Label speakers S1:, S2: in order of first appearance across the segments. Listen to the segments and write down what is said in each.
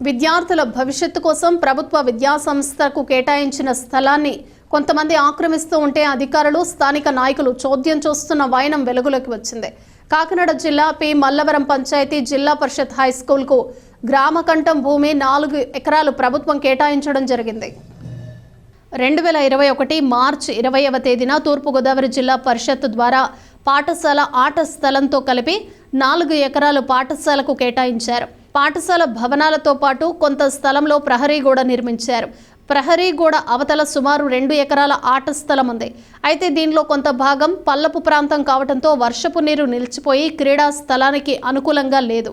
S1: విద్యార్థుల భవిష్యత్తు కోసం ప్రభుత్వ విద్యాసంస్థకు కేటాయించిన స్థలాన్ని కొంతమంది ఆక్రమిస్తూ ఉంటే అధికారులు స్థానిక నాయకులు చోద్యం చూస్తున్న వైనం వెలుగులోకి వచ్చింది. కాకినాడ జిల్లా పి. మల్లవరం పంచాయతీ జిల్లా పరిషత్ హై స్కూల్కు గ్రామకంఠం భూమి నాలుగు ఎకరాలు ప్రభుత్వం కేటాయించడం జరిగింది. రెండు వేల ఇరవై ఒకటి మార్చి ఇరవైవ తేదీన తూర్పుగోదావరి జిల్లా పరిషత్ ద్వారా పాఠశాల ఆట స్థలంతో కలిపి నాలుగు ఎకరాలు పాఠశాలకు కేటాయించారు. పాఠశాల భవనాలతో పాటు కొంత స్థలంలో ప్రహరీ గోడ నిర్మించారు. ప్రహరీ గోడ అవతల సుమారు రెండు ఎకరాల ఆట స్థలం ఉంది. అయితే దీనిలో కొంత భాగం పల్లపు ప్రాంతం కావడంతో వర్షపు నీరు నిలిచిపోయి క్రీడా స్థలానికి అనుకూలంగా లేదు.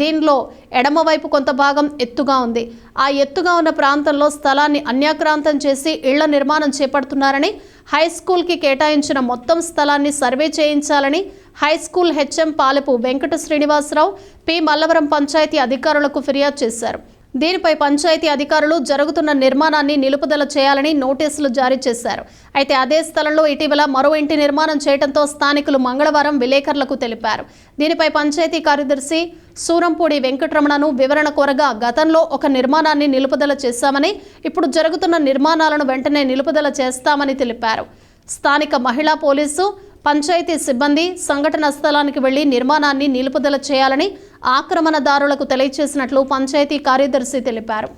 S1: దీనిలో ఎడమవైపు కొంత భాగం ఎత్తుగా ఉంది. ఆ ఎత్తుగా ఉన్న ప్రాంతంలో స్థలాన్ని అన్యాక్రాంతం చేసి ఇళ్ళ నిర్మాణం చేపడుతున్నారని హై స్కూల్కి కేటాయించిన మొత్తం స్థలాన్ని సర్వే చేయించాలని high school HM Palepu Venkata Srinivasarao P Mallavaram panchayat అధికారులకు ఫిర్యాదు చేశారు. దీనిపై పంచాయతీ అధికారులు జరుగుతున్న నిర్మాణాన్ని నిలుపుదల చేయాలని నోటీసులు జారీ చేశారు. అయితే అదే స్థలంలో ఇటీవల మరో ఇంటి నిర్మాణం చేయడంతో స్థానికులు మంగళవారం విలేకరులకు తెలిపారు. దీనిపై పంచాయతీ కార్యదర్శి సూరంపూడి వెంకటరమణను వివరణ కోరగా గతంలో ఒక నిర్మాణాన్ని నిలుపుదల చేశామని ఇప్పుడు జరుగుతున్న నిర్మాణాలను వెంటనే నిలుపుదల చేస్తామని తెలిపారు. స్థానిక మహిళా పోలీసు పంచాయతీ సిబ్బంది సంఘటన స్థలానికి వెళ్ళి నిర్మాణాన్ని నిలుపుదల చేయాలని ఆక్రమణదారులకు తెలియజేసినట్లు పంచాయతీ కార్యదర్శి తెలిపారు.